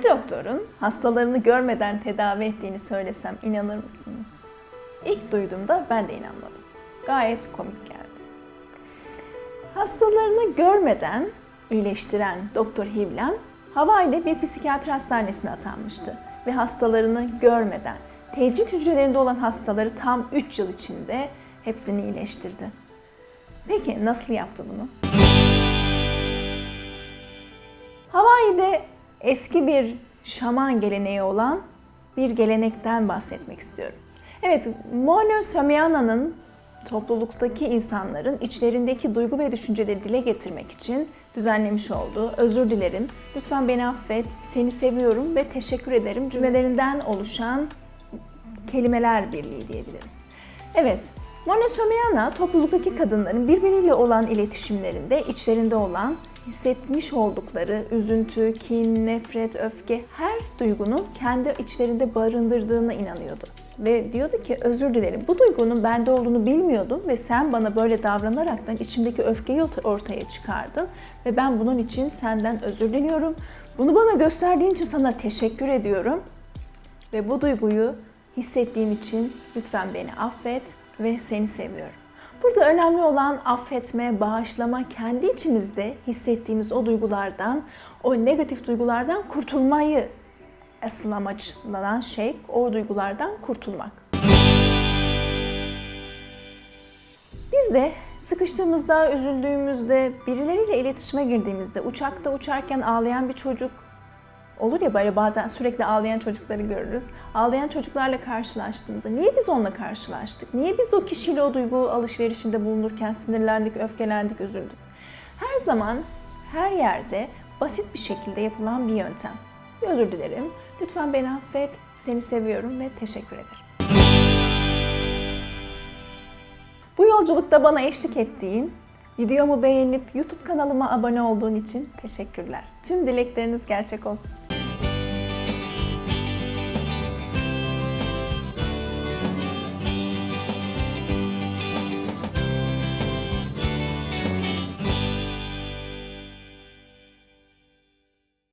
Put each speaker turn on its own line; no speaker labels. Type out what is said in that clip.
Bir doktorun hastalarını görmeden tedavi ettiğini söylesem inanır mısınız? İlk duyduğumda ben de inanmadım. Gayet komik geldi. Hastalarını görmeden iyileştiren Doktor Hivlen, Hawaii'de bir psikiyatri hastanesine atanmıştı ve hastalarını görmeden tecrit hücrelerinde olan hastaları tam 3 yıl içinde hepsini iyileştirdi. Peki nasıl yaptı bunu? Hawaii'de eski bir şaman geleneği olan bir gelenekten bahsetmek istiyorum. Evet, Mono Samyana'nın topluluktaki insanların içlerindeki duygu ve düşünceleri dile getirmek için düzenlemiş olduğu özür dilerim, lütfen beni affet, seni seviyorum ve teşekkür ederim cümlelerinden oluşan kelimeler birliği diyebiliriz. Evet, Monosomiana topluluktaki kadınların birbiriyle olan iletişimlerinde içlerinde olan hissetmiş oldukları üzüntü, kin, nefret, öfke her duygunun kendi içlerinde barındırdığına inanıyordu. Ve diyordu ki özür dilerim bu duygunun bende olduğunu bilmiyordum ve sen bana böyle davranaraktan içimdeki öfkeyi ortaya çıkardın ve ben bunun için senden özür diliyorum. Bunu bana gösterdiğin için sana teşekkür ediyorum ve bu duyguyu hissettiğim için lütfen beni affet ve seni seviyorum. Burada önemli olan affetme, bağışlama, kendi içimizde hissettiğimiz o duygulardan, o negatif duygulardan kurtulmayı asıl amaçlanan şey o duygulardan kurtulmak. Biz de sıkıştığımızda, üzüldüğümüzde, birileriyle iletişime girdiğimizde, uçakta uçarken ağlayan bir çocuk olur ya böyle bazen sürekli ağlayan çocukları görürüz. Ağlayan çocuklarla karşılaştığımızda niye biz onunla karşılaştık? Niye biz o kişiyle o duygu alışverişinde bulunurken sinirlendik, öfkelendik, üzüldük? Her zaman her yerde basit bir şekilde yapılan bir yöntem. Bir özür dilerim. Lütfen beni affet. Seni seviyorum ve teşekkür ederim. Bu yolculukta bana eşlik ettiğin, videomu beğenip YouTube kanalıma abone olduğun için teşekkürler. Tüm dilekleriniz gerçek olsun.